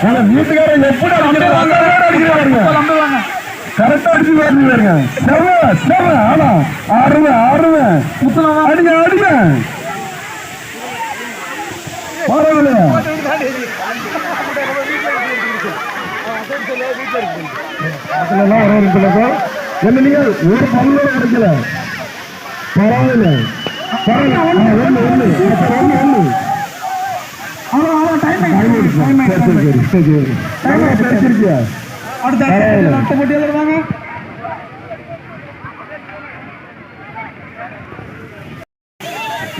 ஆனா வீட்டுக்காரன் எப்படி அடிக்கிறாங்க கரெக்டா அடிச்சு பாருங்க. செவ செவ ஆனா ஆறுவேன் ஆறுவேன் அடிங்க அடிங்க. பரவாயில்ல அதுலலாம் ஒரு பிள்ளைங்க என்ன நீங்க? ஒரு பல்லு கிடைக்கல பரவாயில்ல. பரவாயில்ல. ஆ, ஒண்ணு ஒண்ணு. ஒண்ணு. ஒண்ணு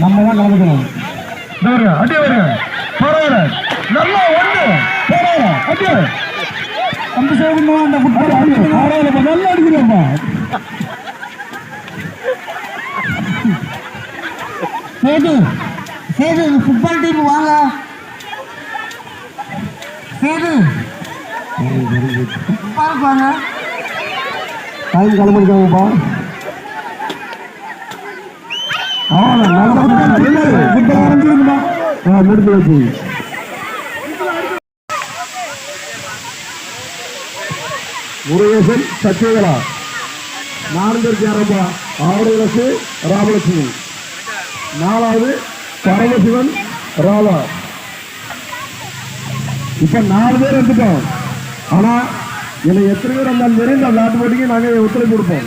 நம்ம தான் கலந்துக்கணும் அடியே வருங்க. பரவாயில்ல. நல்லா ஒண்ணு. பரவாயில்ல, அடியே. அந்த சைடு அந்த ஃபுட்பால். பரவாயில்லப்பா, நல்லா அடிக்கிறேன்ப்பா. சேது சேது ஃபுட்பால் டீம் வாங்க சேது ஃபுட்பால் வாங்க டைம் கிளம்பிருக்காங்கப்பா முடிஞ்சு வச்சு முருகேசன் சத்யகலா நான்கு ஆரம்பா ஆவணரசு ராமலட்சுமி. நாலாவது பரமசிவன் ராவா இப்ப நாலு பேர் எடுத்துட்டோம். ஆனா இதுல எத்தனை பேர் இருந்தாலும் சரி இந்த விளையாட்டு போட்டிக்கு நாங்க ஒத்துழைப்பு கொடுப்போம்.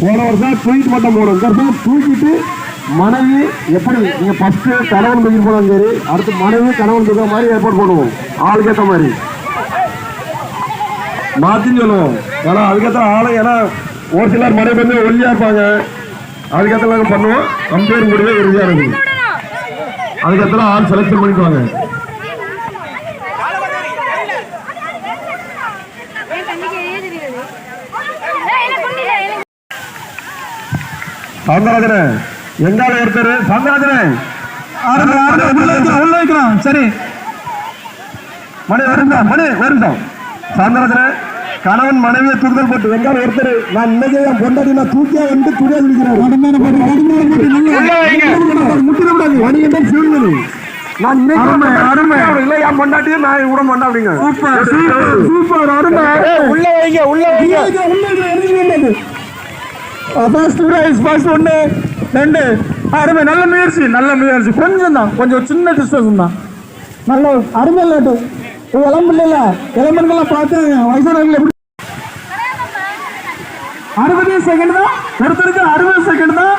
போன வருஷம் தூக்கிட்டு மட்டும் போனோம் இந்த வருஷம் தூக்கிட்டு மனைவி எப்படி நீங்க ஃபர்ஸ்ட் கணவன் தூக்கி போனாலும் சரி அடுத்து மனைவி கணவன் தூக்கிற மாதிரி ஏற்பாடு பண்ணுவோம் ஆளுக்கு ஏற்ற மாதிரி. மாத்தின்னு சொல்லுவோம். ஏன்னா அதுக்கேற்ற ஆளு ஏன்னா ஒரு சிலர் மனைவி வந்து ஒல்லியா இருப்பாங்க. அதுக்கேற்ற நாங்கள் பண்ணுவோம் அம்பேர் முடிவே உறுதியாக இருக்குது அதுக்கேற்ற ஆள் செலக்ஷன் பண்ணிக்குவாங்க என் தம்பிக்கு எரிய தெரியாது ஏய், எனக்கு ஒண்ணும் இல்ல, எனக்கு சவுந்தரராஜனே எங்கால ஆரம்பி ஆரம்பி உள்ள உள்ள வைக்கலாம். சரி. மணி வருந்தா மணி வருந்தோம் சவுந்தரராஜனே கணவன் மனைவியை தூக்குதல் போட்டு எங்கால ஒருத்தர்? நான் இன்னைக்கு என் பொண்டாட்டி நான் தூக்கியா வந்து துணியா இருக்கிறேன் முட்டிடக்கூடாது வணிகம் தான் சூழ்நிலை நான் இன்னைக்கு அருமை இல்ல என் பொண்டாட்டியும் நான் விட மாட்டேன் அப்படிங்க சூப்பர் சூப்பர் அருமை. உள்ள வைங்க உள்ள வைங்க. ஃபர்ஸ்ட் பிரைஸ் ஃபர்ஸ்ட் ஒன்று ரெண்டு. அருமை நல்ல முயற்சி நல்ல முயற்சி. கொஞ்சம் தான் கொஞ்சம் சின்ன டிஸ்டன்ஸ் தான் நல்ல அருமை இல்லாட்டு இளம்பிள்ளைல இளம்பெண்கள்லாம் பார்த்து வயசானவர்கள் எப்படி அறுபது செகண்ட் தான். ஒருத்தருக்கு அறுபது செகண்ட் தான்.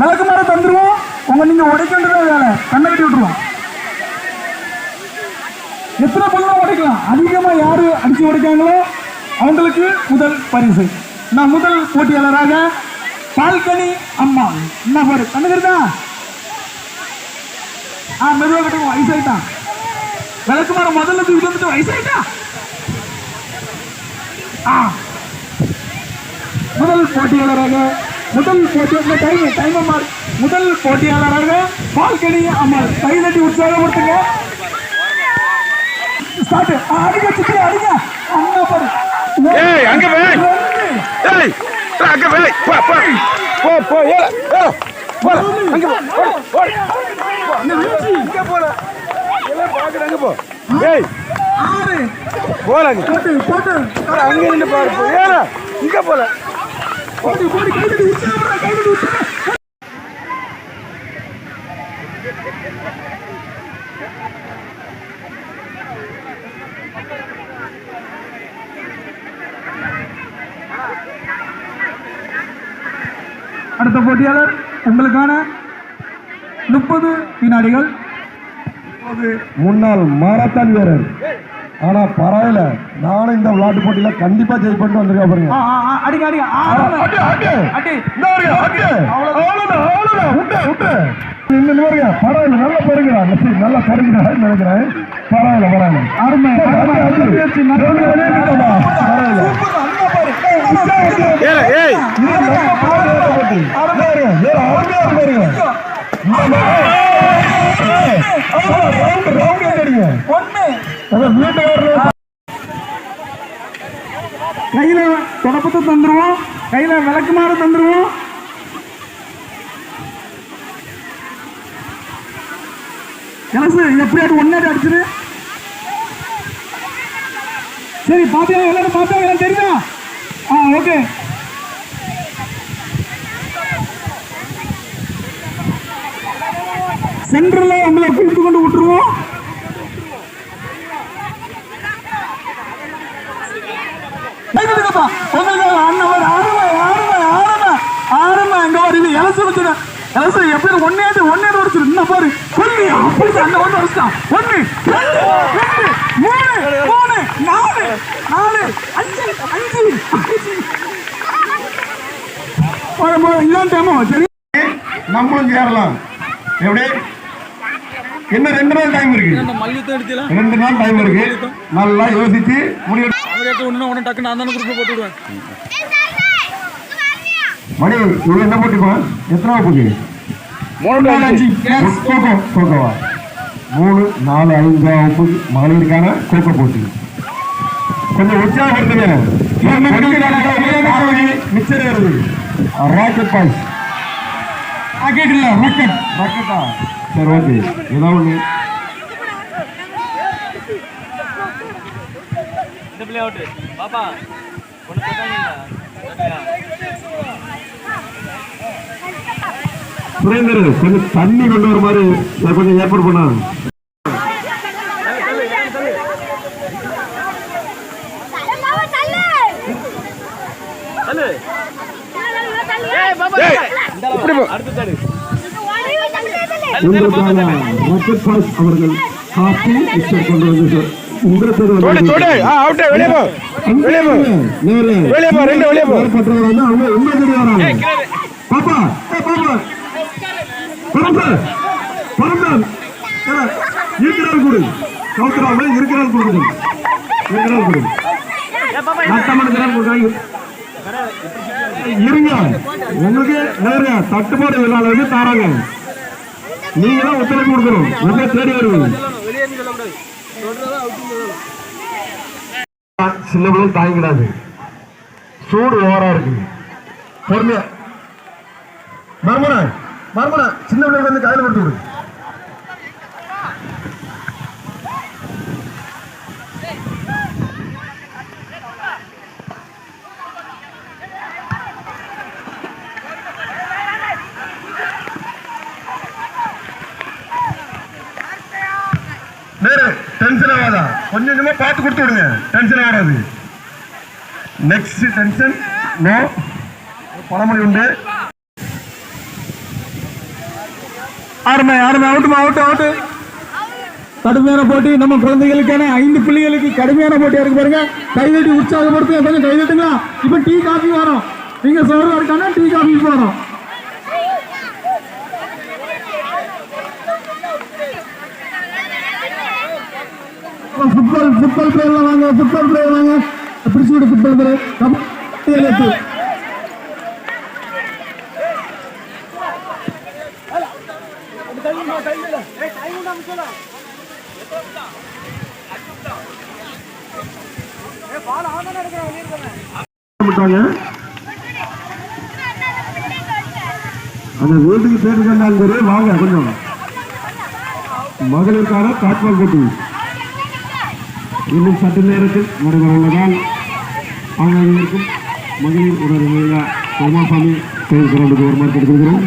விளக்கு மாற தந்துருவோம். உங்க நீங்க உடைக்கின்றதே வேலை. கண்ணை கட்டி விட்டுருவோம். எத்தனை பல்லா உடைக்கலாம்? அதிகமா யாரு அடிச்சு உடைக்காங்களோ அவங்களுக்கு முதல் பரிசு. நான் முதல் போட்டியாளராக பால்கனி அம்மா என்ன பாரு கண்ணுகிறதா ஆ மெதுவாக கட்டுங்க வயசாயிட்டான் விளக்குமாரம் முதல்ல தூக்கிட்டு வந்துட்டு வயசாயிட்டா ஆ. முதல் போட்டியாளராக முதல் போட்டியாளர் டைம் டைம் அம்மா முதல் போட்டியாளராக பால்கனி அம்மா கை தட்டி உற்சாகப்படுத்துங்க. ஸ்டார்ட் அடிங்க சித்திரை அடிங்க அங்க பாரு. ஏய், அங்க வை. ஏய் அங்க வேலை போ போ. போ போ ஏல ஏல போல அங்க போ போல இங்க போல எல்லாம் பாக்குறாங்க போ. ஏய் போலாங்க போட்டு போட்டு. அங்க நின்னு பாரு போ. ஏல இங்க போல போட்டு போட்டு கைதட்டி உற்சாகப்படுற கைதட்டி உற்சாக அடுத்த போட்டியாளர் உங்களுக்கான முப்பது வினாடிகள் முன்னாள் மாரத்தான் வீரர் ஆனா பரவாயில்ல நானும் இந்த விளையாட்டு போட்டியில கண்டிப்பா ஜெய் பண்ணிட்டு வந்திருக்கேன் பாருங்க ஆ, ஆ, ஆ, அடிங்க அடிங்க ஆறு. அடி, அடி. அடி இந்த பாருங்க, அடி. அவ்வளவுதான், அவ்வளவுதான். விட்டு, விட்டு. நின்னு பாருங்க, பரவாயில்ல, நல்லா பருகிறான். சரி, நல்லா பருகிறான்னு நினைக்கிறேன். பரவாயில்ல, பரவாயில்ல. அருமை? பரவாயில்ல. கையில தொடப்பத்தை தந்துருவோம். கையில விளக்கு மாற தந்துருவோம். கலசு எப்படியாட்டு ஒன்னாடி அடிச்சது சரி பாத்தியா? எல்லாரும் பார்த்தா எல்லாம் தெரியுதா? ஆ ஓகே சென்டர்ல உங்களை பிடித்து கொண்டு விட்டுருவோம் அண்ணன் ஒரு ஆறுமை, ஆறுமை, ஆறுமை, ஆறுமை. இங்க பாரு, இது இலசு வச்சுங்க. இலசு எப்படி ஒன்னேது உடைச்சிரு. இன்னும் பாரு. கொல்லி, அப்படி அண்ணன் ஒண்ணு உடைச்சிட்டான். ஒண்ணு, ரெண்டு, ரெண்டு, மூணு, மூணு, நாலு, நாலு, அஞ்சு, அஞ்சு. இதான் சரி? நம்மளும் சேரலாம் எப்படி? இன்னும் ரெண்டு நாள் டைம் இருக்கு? ரெண்டு நாள் டைம் இருக்கு. நல்லா யோசிச்சு முடிவு ஒன்று ஒன்று டக்கு நான் தானே போட்டு விடுவேன். மணி இது என்ன போட்டுக்கோ எத்தனை போட்டு மூணு, அஞ்சு. கோகோ கோகோவா மூணு நாலு ஐந்து மகளிருக்கான கோகோ போட்டி. கொஞ்சம் உற்சாகப்படுத்துங்க. ராக்கெட் பாய்ஸ் ராக்கெட் இல்ல, ராக்கெட். ராக்கெட்டா சரி ஓகே ஏதோ ஒன்று பாப்பா ஒன்று சுரேந்தர் கொஞ்சம் தண்ணி கொண்டு வர மாதிரி கொஞ்சம் ஏற்பாடு பண்ணா அவர்கள் காப்பி கொண்டு வந்து. வெளியே போ. வெளியே போ. வெளியே போ, ரெண்டு வெளியே போ. பாப்பா ஏ பாப்பா பரம்பு பரம்பு இருக்கிறார் கொடு. கவுத்துறாம இருக்கிறார் கொடுக்குது இருக்கிறார் கொடு. நட்டமனுக்கிறார் கொடுக்காங்க இருங்க. உங்களுக்கு நேர தட்டுப்பாடு இல்லாத தாராங்க. நீங்க தான் ஒத்துழைப்பு கொடுக்கணும். தேடி வருவீங்க சின்ன பிள்ளைங்க தாங்கிடாது சூடு ஓவரா இருக்கு. பொறுமையா. மர்மன மர்மன சின்ன பிள்ளைங்க வந்து கையில கொடுத்து விடு வேற டென்ஷன் ஆகாதா? கொஞ்சம் கொஞ்சமா பார்த்து கொடுத்து விடுங்க. டென்ஷன் ஆகாது. நெக்ஸ்ட் டென்ஷன் நோ பழமொழி உண்டு. ஆறுமை, ஆறுமை, அவுட்டுமா, அவுட்டு, அவுட்டு. கடுமையான போட்டி. நம்ம குழந்தைகளுக்கான ஐந்து பிள்ளைகளுக்கு கடுமையான போட்டியா இருக்கு பாருங்க. கைதட்டி உற்சாகப்படுத்துங்க. கொஞ்சம் கைதட்டுங்களா? இப்ப டீ காஃபி வரும். நீங்க சோறு இருக்கானா டீ காஃபி போறோம் ஃபுட்பால் ஃபுட்பால் பிளேயர்ல வாங்க ஃபுட்பால் பிளேயர் வாங்க. பிடிச்சு விடு ஃபுட்பால் பிளேயர் கபடி. அந்த வீட்டுக்கு பேர் சொன்னாங்க வாங்க கொஞ்சம். மகளிருக்கான காட்பால் போட்டி. இன்னும் சற்று நேரத்தில் நடைபெற உள்ளதால் அங்கே இருக்கும் மகளிர் உடனடியாக பெருமாசாமி கோயில் ஒரு மாதிரி கொடுத்துருக்கிறோம்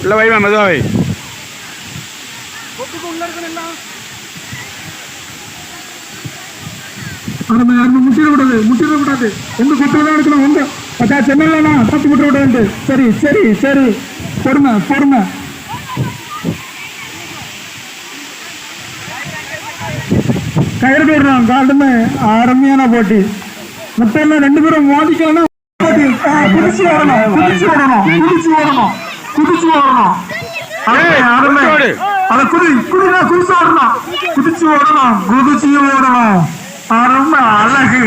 உள்ள வைமா மெதுவா வை. அருமை அருமை. முட்டிட விடாது முட்டிட விடாது. உங்க குட்டில தான் எடுக்கணும் உங்க அச்சா சென்னையிலண்ணா தட்டி விட்டு விடாது சரி சரி சரி. பொறுமை பொறுமை. கயிறு போடுறோம் காட்டுமே. அருமையான போட்டி. மொத்தம் ரெண்டு பேரும் மோதிக்கலாம் போட்டி. குதிச்சு வரணும் குதிச்சு வரணும் குதிச்சு வரணும் குதிச்சு வரணும். அருமை. அத குதி குதினா குதிச்சு ஓடணும் குதிச்சு ஓடணும் குதிச்சு ஓடணும். அருமை அழகு.